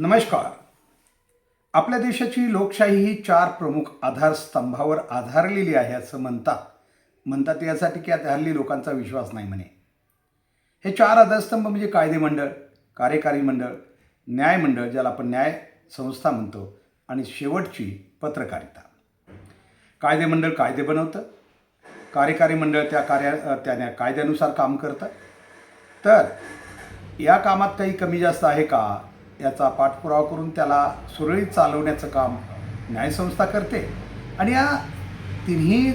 नमस्कार. आपल्या देशाची लोकशाही ही चार प्रमुख आधारस्तंभावर आधारलेली आहे असं म्हणतात. म्हणतात यासाठी की आता हल्ली लोकांचा विश्वास नाही म्हणे. हे चार आधारस्तंभ म्हणजे कायदे मंडळ कार्यकारी मंडळ न्याय मंडळ ज्याला आपण न्याय संस्था म्हणतो आणि शेवटची पत्रकारिता. कायदे मंडळ कायदे बनवतं. कार्यकारी मंडळ त्या कार्या त्या न्या- कायद्यानुसार काम करतं. तर या कामात काही कमी जास्त आहे का? याचा पाठपुरावा करून त्याला सुरळीत चालवण्याचं काम न्यायसंस्था करते. आणि या तिन्ही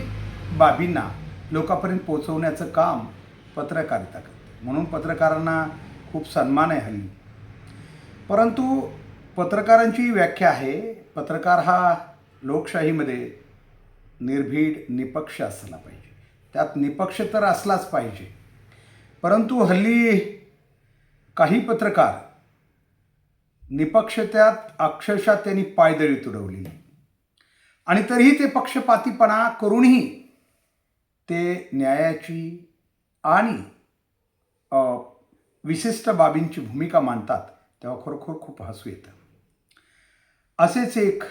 बाबींना लोकांपर्यंत पोचवण्याचं काम पत्रकारिता करते. म्हणून पत्रकारांना खूप सन्मान आहे हल्ली. परंतु पत्रकारांची व्याख्या आहे पत्रकार हा लोकशाहीमध्ये निर्भीड निपक्ष असला पाहिजे. त्यात निपक्ष तर असलाच पाहिजे. परंतु हल्ली काही पत्रकार निपक्षत्यात अक्षरशः त्यांनी पायदळी तुडवली आणि तरीही ते पक्षपातीपणा करूनही ते न्यायाची आणि विशिष्ट बाबींची भूमिका मांडतात तेव्हा खरोखर खूप हसू येतं. असेच एक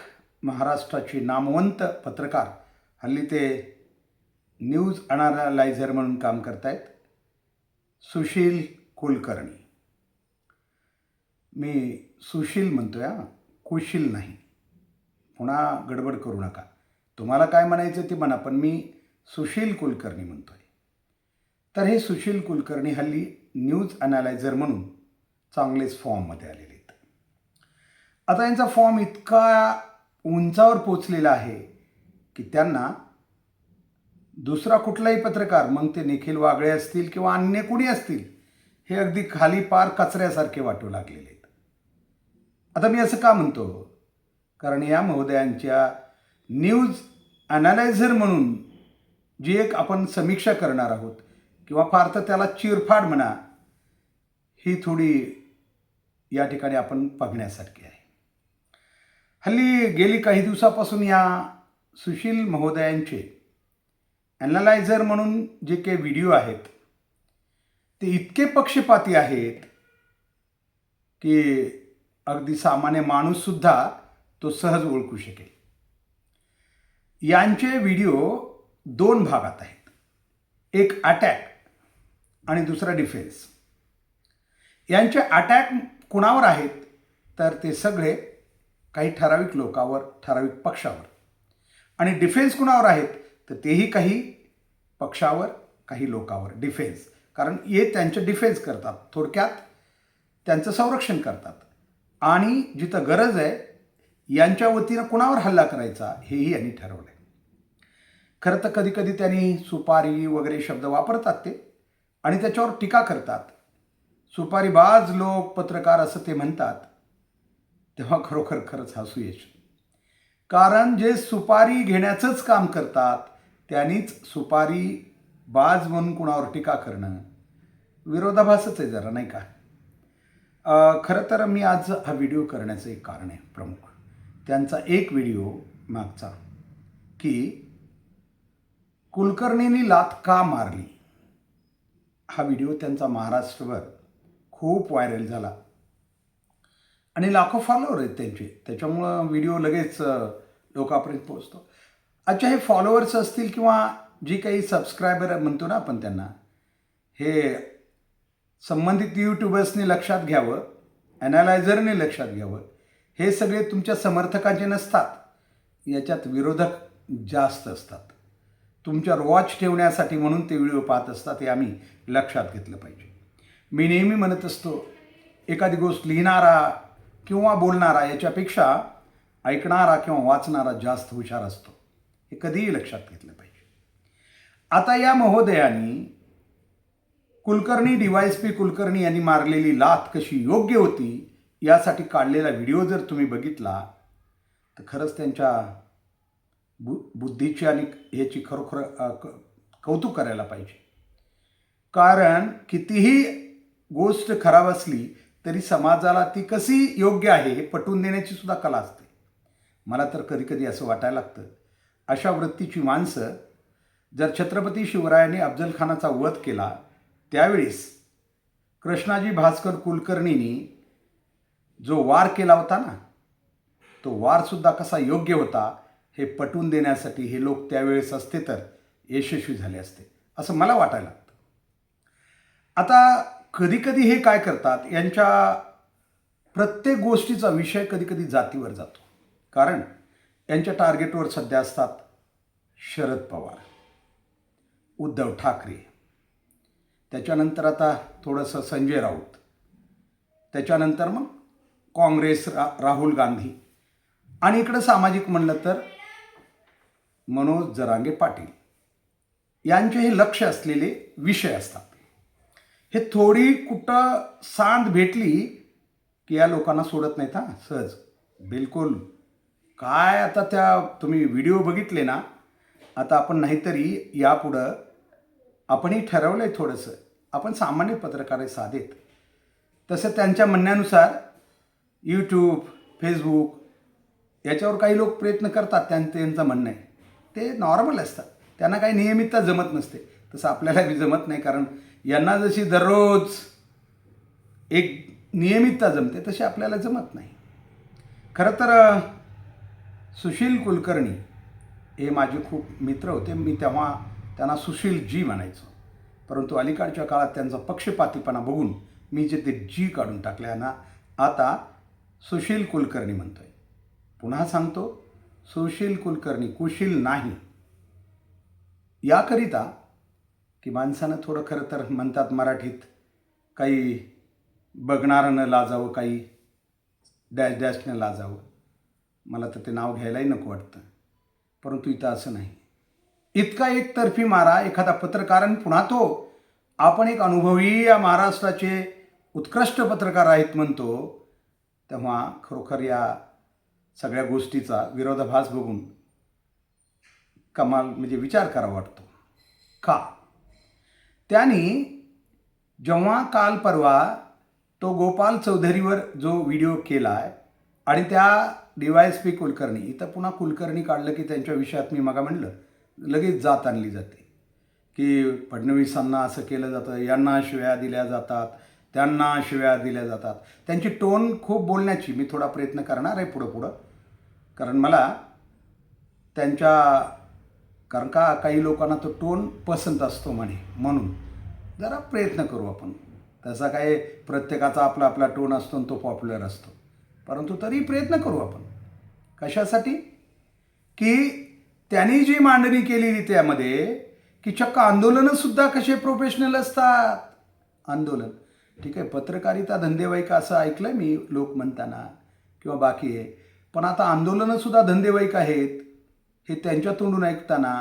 महाराष्ट्राचे नामवंत पत्रकार हल्ली ते न्यूज अनालायझर म्हणून काम करतायत सुशील कुलकर्णी. मी सुशील म्हणतो आहे हां. कुशील नाही. पुन्हा गडबड करू नका. तुम्हाला काय म्हणायचं ते म्हणा पण मी सुशील कुलकर्णी म्हणतो आहे तर हे सुशील कुलकर्णी हल्ली न्यूज अनालायझर म्हणून चांगलेच फॉर्ममध्ये आलेले आहेत. आता यांचा फॉर्म इतका उंचावर पोचलेला आहे की त्यांना दुसरा कुठलाही पत्रकार मग ते निखिल वागळे असतील किंवा अन्य कुणी असतील हे अगदी खाली पार कचऱ्यासारखे वाटू लागलेले आहेत. आता मी असं का म्हणतो? कारण या महोदयांच्या न्यूज ॲनालायझर म्हणून जी एक आपण समीक्षा करणार आहोत किंवा फार तर त्याला चिरफाड म्हणा ही थोडी या ठिकाणी आपण बघण्यासारखी आहे. हल्ली गेली काही दिवसापासून या सुशील महोदयांचे ॲनालायझर म्हणून जे काही व्हिडिओ आहेत ते इतके पक्षपाती आहेत की अगदी सामान्य माणूससुद्धा तो सहज ओळखू शकेल. यांचे व्हिडिओ दोन भागात आहेत. एक अटॅक आणि दुसरा डिफेन्स यांचे अटॅक कुणावर आहेत? तर ते सगळे काही ठराविक लोकावर ठराविक पक्षावर. आणि डिफेन्स कुणावर आहेत? तर तेही काही पक्षावर काही लोकावर. डिफेन्स कारण हे त्यांचे डिफेन्स करतात. थोडक्यात त्यांचं संरक्षण करतात. आणि जिथं गरज आहे यांच्या वतीनं कुणावर हल्ला करायचा हेही यांनी ठरवलं आहे खरं तर कधीकधी त्यांनी सुपारी वगैरे शब्द वापरतात ते आणि त्याच्यावर टीका करतात. सुपारीबाज लोक पत्रकार असं ते म्हणतात तेव्हा खरोखर खरंच हसू येश कारण जे सुपारी घेण्याचंच काम करतात त्यांनीच सुपारी बाज म्हणून कुणावर टीका करणं विरोधाभासच आहे जरा नाही का? खरं तर मी आज हा व्हिडिओ करण्याचं एक कारण आहे प्रमुख. त्यांचा एक व्हिडिओ मागचा की कुलकर्णींनी लात का मारली? हा व्हिडिओ त्यांचा महाराष्ट्रभर खूप व्हायरल झाला. आणि लाखो फॉलोअर आहेत त्यांचे. त्याच्यामुळं व्हिडिओ लगेच लोकांपर्यंत पोहोचतो. अच्छा हे फॉलोअर्स असतील किंवा जी काही सबस्क्रायबर म्हणतो ना आपण त्यांना हे संबंधित यूट्यूबर्सनी लक्षात घ्यावं ॲनालायझरने लक्षात घ्यावं. हे सगळे तुमच्या समर्थकाचे नसतात. याच्यात विरोधक जास्त असतात. तुमच्यावर वॉच ठेवण्यासाठी म्हणून ते व्हिडिओ पाहत असतात हे आम्ही लक्षात घेतलं पाहिजे. मी नेहमी म्हणत असतो एखादी गोष्ट लिहिणारा किंवा बोलणारा याच्यापेक्षा ऐकणारा किंवा वाचणारा जास्त हुशार असतो. हे कधीही लक्षात घेतलं पाहिजे. आता या महोदयांनी कुलकर्णी डीवायस पी कुलकर्णी यांनी मारलेली लात कशी योग्य होती यासाठी काढलेला व्हिडिओ जर तुम्ही बघितला तर खरंच त्यांच्या बु बुद्धीची आणि ह्याची खरोखर क- कौतुक करायला पाहिजे. कारण कितीही गोष्ट खराब असली तरी समाजाला ती कशी योग्य आहे हे पटवून देण्याची सुद्धा कला असते. मला तर कधीकधी असं वाटायला लागतं अशा वृत्तीची माणसं जर छत्रपती शिवरायाने अफजलखानाचा वध केला त्यावेळेस कृष्णाजी भास्कर कुलकर्णींनी जो वार केला होता ना तो वारसुद्धा कसा योग्य होता हे पटवून देण्यासाठी हे लोक त्यावेळेस असते तर यशस्वी झाले असते असं मला वाटायला लागतं. आता कधीकधी हे काय करतात यांच्या प्रत्येक गोष्टीचा विषय कधीकधी जातीवर जातो. कारण यांच्या टार्गेटवर सध्या असतात शरद पवार उद्धव ठाकरे त्याच्यानंतर आता थोडंसं संजय राऊत. त्याच्यानंतर मग काँग्रेस रा राहुल गांधी. आणि इकडं सामाजिक म्हणलं तर मनोज जरांगे पाटील. यांचे हे लक्ष असलेले विषय असतात. हे थोडी कुठं सांध भेटली की या लोकांना सोडत नाहीत हां? सहज. बिलकुल. काय आता त्या तुम्ही व्हिडिओ बघितले ना आता आपण नाहीतरी यापुढं आपणही ठरवलं आहे थोडंसं. आपण सामान्य पत्रकार आहे साधेत. तसं त्यांच्या म्हणण्यानुसार यूट्यूब फेसबुक याच्यावर काही लोक प्रयत्न करतात त्यां त्यांचं म्हणणं आहे. ते नॉर्मल असतात. त्यांना काही नियमितता जमत नसते. तसं आपल्याला बी जमत नाही कारण यांना जशी दररोज एक नियमितता जमते तशी आपल्याला जमत नाही. खरं तर सुशील कुलकर्णी हे माझे खूप मित्र होते. मी तेव्हा त्यांना सुशील जी म्हणायचो. परंतु अलीकडच्या काळात त्यांचा पक्षपातीपणा बघून मी जे ते जी काढून टाकल्याना आता सुशील कुलकर्णी म्हणतोय. पुन्हा सांगतो सुशील कुलकर्णी कुशील नाही. याकरिता की माणसानं थोडं खरं तर म्हणतात मराठीत काही बघणारं न लाजावं काही डॅश डॅशनं लाजावं. मला तर ते नाव घ्यायलाही नको वाटतं. परंतु इथं असं नाही. इतका एकतर्फी मारा एखादा पत्रकार आणि पुन्हा तो. आपण एक अनुभवी या महाराष्ट्राचे उत्कृष्ट पत्रकार आहेत म्हणतो तेव्हा खरोखर या सगळ्या गोष्टीचा विरोधाभास बघून कमाल म्हणजे विचार करावा वाटतो. का? त्यांनी जेव्हा काल परवा तो गोपाल चौधरीवर जो व्हिडिओ केला आहे आणि त्या D Y S P Kulkarni इथं पुन्हा कुलकर्णी काढलं की त्यांच्या विषयात मी मगा म्हणलं लगेच जात आणली जाते. की फडणवीसांना असं केलं जातं यांना शिव्या दिल्या जातात त्यांना शिव्या दिल्या जातात. त्यांची टोन खूप बोलण्याची मी थोडा प्रयत्न करणार आहे पुढं पुढं. कारण मला त्यांच्या कारण का काही लोकांना तो टोन पसंत असतो म्हणे म्हणून. जरा प्रयत्न करू आपण. तसा काय प्रत्येकाचा आपला आपला टोन असतो आणि तो पॉप्युलर असतो. परंतु तरी प्रयत्न करू आपण. कशासाठी? की त्यांनी जी मांडणी केलेली त्यामध्ये की चक्क आंदोलनंसुद्धा कसे प्रोफेशनल असतात? आंदोलन. ठीक आहे पत्रकारिता धंदेवाईक असं ऐकलं मी लोक म्हणताना किंवा बाकी आहे. पण आता आंदोलनंसुद्धा धंदेवाईक आहेत हे त्यांच्या तोंडून ऐकताना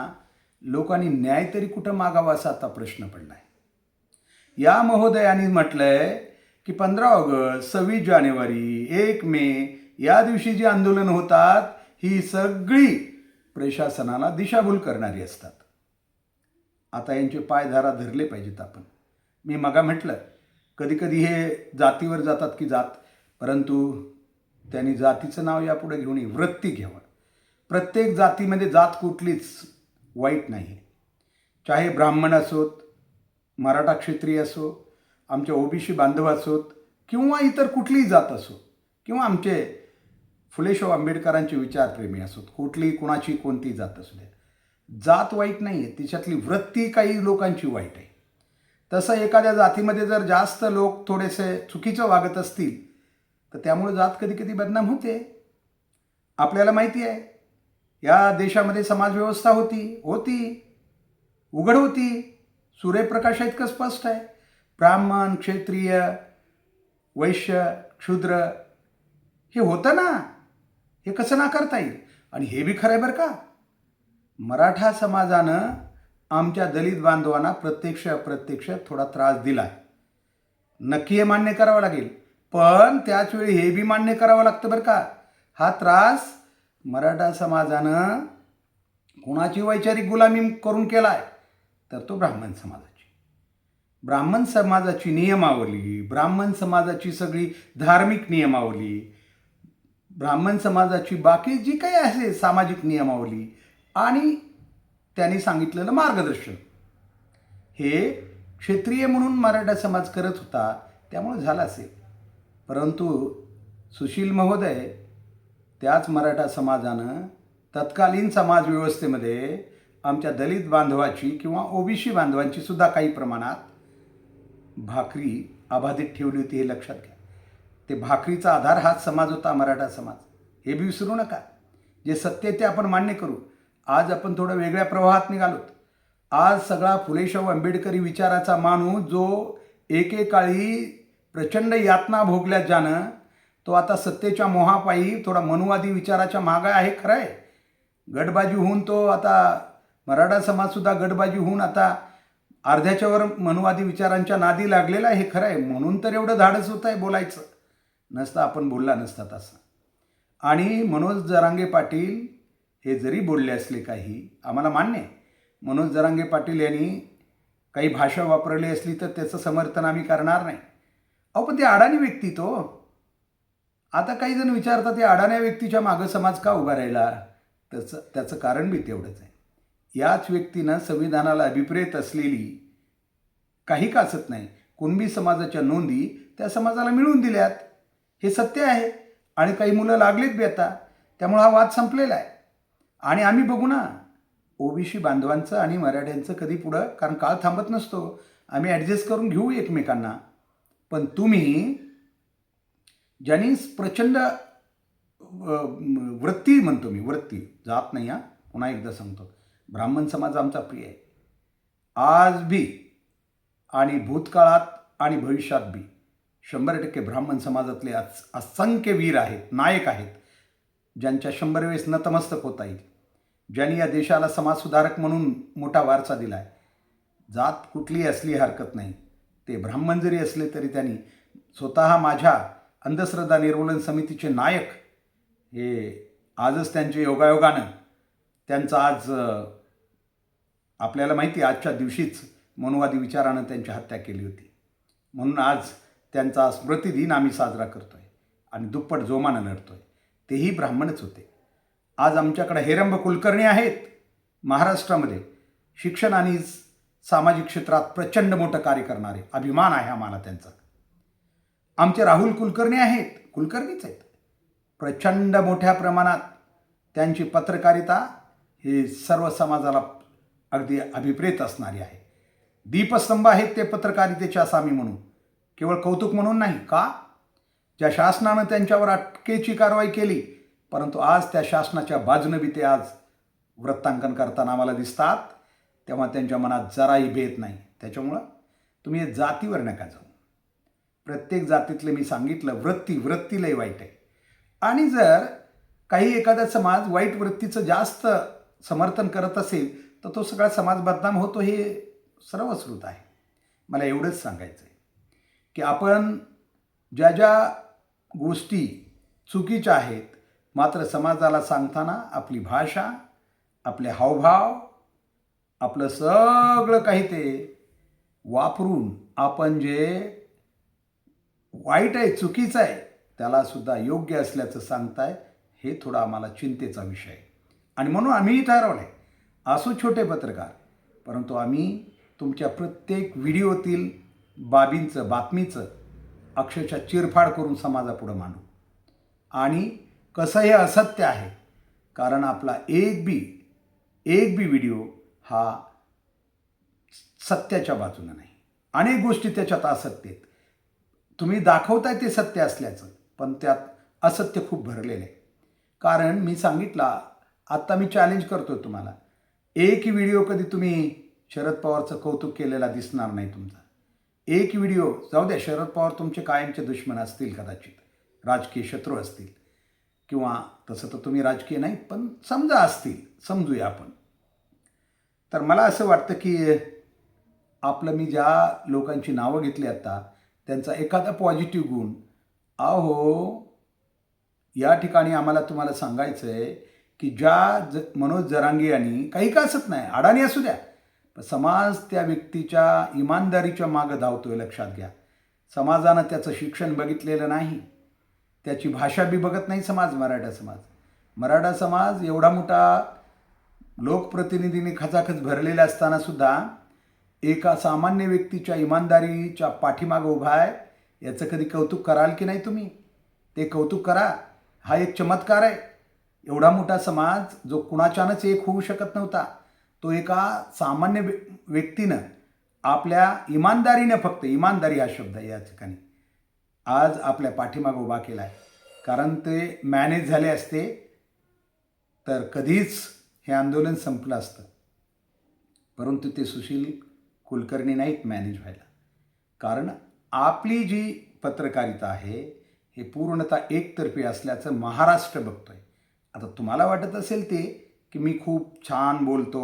लोकांनी न्याय तरी कुठं मागावा असा आता प्रश्न पडला आहे या महोदयांनी म्हटलंय की पंधरा ऑगस्ट सव्वीस जानेवारी एक मे या दिवशी जी आंदोलनं होतात ही सगळी प्रशासनाला दिशाभूल करणारी असतात. आता यांचे पायधारा धरले पाहिजेत आपण. मी मगा म्हटलं कधीकधी हे जातीवर जातात की जात परंतु त्यांनी जातीचं नाव यापुढे घेऊन ये वृत्ती घ्यावं. प्रत्येक जातीमध्ये जात कुठलीच वाईट नाही. चाहे ब्राह्मण असोत मराठा क्षेत्रीय असो आमचे ओबीसी बांधव असोत किंवा इतर कुठलीही जात असो किंवा आमचे फुलेशाह आंबेडकरांचे विचारप्रेमी असोत. कुठली कुणाची कोणती जात असू द्या जात वाईट नाही आहे तिच्यातली वृत्ती काही लोकांची वाईट आहे. तसं एखाद्या जातीमध्ये जर जास्त लोक थोडेसे चुकीचं वागत असतील तर त्यामुळे जात कधी कधी बदनाम होते. आपल्याला माहिती आहे. या देशामध्ये समाजव्यवस्था होती होती उघड होती. सूर्यप्रकाश इतकं स्पष्ट आहे. ब्राह्मण क्षेत्रीय वैश्य क्षुद्र हे होतं ना. हे कसं नाकारता येईल? आणि हे बी खरं आहे बरं का? मराठा समाजानं आमच्या दलित बांधवांना प्रत्यक्ष अप्रत्यक्ष थोडा त्रास दिला नक्की हे मान्य करावं लागेल. पण त्याच वेळी हे बी मान्य करावं लागतं बरं का? हा त्रास मराठा समाजानं कुणाची वैचारिक गुलामी करून केला आहे तर तो ब्राह्मण समाजाची. ब्राह्मण समाजाची नियमावली ब्राह्मण समाजाची सगळी धार्मिक नियमावली ब्राह्मण समाजाची बाकी जी काही असे सामाजिक नियमावली आणि त्यांनी सांगितलेलं मार्गदर्शन हे क्षेत्रीय म्हणून मराठा समाज करत होता त्यामुळे झालं असेल परंतु सुशील महोदय त्याच मराठा समाजानं तत्कालीन समाज व्यवस्थेमध्ये आमच्या दलित बांधवाची किंवा ओबीसी बांधवांची सुद्धा काही प्रमाणात भाकरी अबाधित ठेवली होती हे लक्षात घ्या. ते भाकरीचा आधार हाच समाज होता मराठा समाज. हे बी विसरू नका. जे सत्य ते आपण मान्य करू. आज आपण थोडं वेगळ्या प्रवाहात निघालोत. आज सगळा फुलेशाहू आंबेडकरी विचाराचा माणूस जो एकेकाळी प्रचंड यातना भोगल्या ज्यानं तो आता सत्तेच्या मोहापायी थोडा मनुवादी विचाराच्या मागं आहे खरं आहे गटबाजी होऊन तो आता मराठा समाजसुद्धा गटबाजी होऊन आता अर्ध्याच्यावर मनुवादी विचारांच्या नादी लागलेला आहे हे खरं आहे म्हणून तर एवढं धाडस होत आहे बोलायचं. नसतं आपण बोलला नसता तसं. आणि मनोज जरांगे पाटील हे जरी बोलले असले काही आम्हाला मान्य आहे. मनोज जरांगे पाटील यांनी काही भाषा वापरली असली तर त्याचं समर्थन आम्ही करणार नाही. अहो पण ते अडाणी व्यक्ती तो. आता काही जण विचारतात ते अडाण्या व्यक्तीच्या मागं समाज का उभा राहिला? त्याचं त्याचं कारण बी तेवढंच आहे. याच व्यक्तीनं संविधानाला अभिप्रेत असलेली काही कासत नाही? कुणबी समाजाच्या नोंदी त्या समाजाला मिळवून दिल्यात. हे सत्य आहे आणि काही मुलं लागलीत बी आता. त्यामुळे हा वाद संपलेला आहे. आणि आम्ही बघू ना. ओबीसी बांधवांचं आणि मराठ्यांचं कधी पुढं कारण काळ थांबत नसतो. आम्ही ॲडजस्ट करून घेऊ एकमेकांना. पण तुम्ही ज्यांनी प्रचंड वृत्ती म्हणतो मी वृत्ती जात नाही हा पुन्हा एकदा सांगतो. ब्राह्मण समाज आमचा प्रिय आहे. आज बी आणि भूतकाळात आणि भविष्यात बी. शंभर टक्के ब्राह्मण समाजातले अस- असंख्य वीर आहेत नायक आहेत ज्यांच्या शंभर वेळेस नतमस्तक होता येईल. ज्यांनी या देशाला समाजसुधारक म्हणून मोठा वारसा दिला आहे जात कुठली असली हरकत नाही. ते ब्राह्मण जरी असले तरी त्यांनी स्वतः माझ्या अंधश्रद्धा निर्मूलन समितीचे नायक हे आजच त्यांचे योगायोगानं त्यांचं आज आपल्याला माहिती आहे, आजच्या दिवशीच मनुवादी विचारानं त्यांची हत्या केली होती. म्हणून आज त्यांचा स्मृतिदिन आम्ही साजरा करतो आहे आणि दुप्पट जोमानं लढतो आहे तेही ब्राह्मणच होते. आज आमच्याकडे हेरंब कुलकर्णी आहेत. महाराष्ट्रामध्ये शिक्षण आणि सामाजिक क्षेत्रात प्रचंड मोठं कार्य करणारे अभिमान आहे आम्हाला त्यांचा. आमचे राहुल कुलकर्णी आहेत. कुलकर्णीच आहेत. प्रचंड मोठ्या प्रमाणात त्यांची पत्रकारिता ही सर्व समाजाला अगदी अभिप्रेत असणारी आहे. दीपस्तंभ आहेत ते पत्रकारितेचे असं आम्ही म्हणू केवळ कौतुक म्हणून नाही का? ज्या शासनानं त्यांच्यावर अटकेची कारवाई केली परंतु आज त्या शासनाच्या बाजूनं बी ते आज वृत्तांकन करताना आम्हाला दिसतात तेव्हा त्यांच्या मनात जराही भेद नाही. त्याच्यामुळं तुम्ही हे जातीवर नका जाऊ. प्रत्येक जातीतले मी सांगितलं वृत्ती वृत्ती वाईट आहे. आणि जर काही एखादा समाज वाईट वृत्तीचं जास्त समर्थन करत असेल तर तो सगळा समाज बदनाम होतो हे सर्वश्रुत आहे. मला एवढंच सांगायचं आहे की आपण ज्या ज्या गोष्टी चुकीच्या आहेत मात्र समाजाला सांगताना आपली भाषा आपले हावभाव आपलं सगळं काही ते वापरून आपण जे वाईट आहे चुकीचं आहे त्याला सुद्धा योग्य असल्याचं सांगताय हे थोडा आम्हाला चिंतेचा विषय आहे. आणि म्हणून आम्हीही ठरवलं आहे. असो छोटे पत्रकार परंतु आम्ही तुमच्या प्रत्येक व्हिडिओतील बाबींचं बातमीचं अक्षरशः चिरफाड करून समाजापुढं मांडू. आणि कसं हे असत्य आहे कारण आपला एक बी एक बी व्हिडिओ हा सत्याच्या बाजूनं नाही. अनेक गोष्टी त्याच्यात असत्य आहेत. तुम्ही दाखवताय ते सत्य असल्याचं पण त्यात असत्य खूप भरलेलं आहे. कारण मी सांगितला आत्ता मी चॅलेंज करतो तुम्हाला. एक व्हिडिओ कधी तुम्ही शरद पवारचं कौतुक केलेला दिसणार नाही तुमचा. एक व्हिडिओ जाऊ द्या शरद पवार तुमचे कायमचे दुश्मन असतील कदाचित राजकीय शत्रू असतील किंवा तसं तर तुम्ही राजकीय नाही पण समजा असतील समजूया आपण. तर मला असं वाटतं की आपलं मी ज्या लोकांची नावं घेतली आता त्यांचा एखादा पॉझिटिव्ह गुण अहो या ठिकाणी आम्हाला तुम्हाला सांगायचं आहे की ज्या ज मनोज जरांगियानी काही का असत नाही अडाणी असू द्या समाज त्या व्यक्तीच्या इमानदारीच्या मागं धावतोय लक्षात घ्या. समाजानं त्याचं शिक्षण बघितलेलं नाही. त्याची भाषा बी बघत नाही समाज मराठा समाज. मराठा समाज एवढा मोठा लोकप्रतिनिधीने खचाखच भरलेला असतानासुद्धा एका सामान्य व्यक्तीच्या इमानदारीच्या पाठीमागं उभा आहे. याचं कधी कौतुक कराल की नाही तुम्ही? ते कौतुक करा. हा एक चमत्कार आहे. एवढा मोठा समाज जो कुणाच्यानंच एक होऊ शकत नव्हता. तो एका सामान्य व्य- व्यक्तीनं आपल्या इमानदारीनं फक्त इमानदारी हा शब्द आहे या ठिकाणी. आज आपल्या पाठीमागं उभा केला आहे कारण ते मॅनेज झाले असते तर कधीच हे आंदोलन संपलं असतं. परंतु ते सुशील कुलकर्णी नाहीत मॅनेज व्हायला. कारण आपली जी पत्रकारिता आहे हे पूर्णतः एकतर्फी असल्याचं महाराष्ट्र बघतोय. आता तुम्हाला वाटत असेल ते की मी खूप छान बोलतो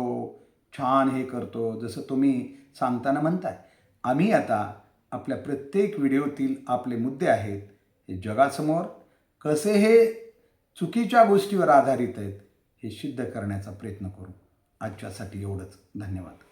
छान हे करतो जसं तुम्ही सांगताना म्हणताय. आम्ही आता आपल्या प्रत्येक व्हिडिओतील आपले मुद्दे आहेत हे जगासमोर कसे हे चुकीच्या गोष्टीवर आधारित आहेत हे सिद्ध करण्याचा प्रयत्न करू. आजच्यासाठी एवढंच. धन्यवाद.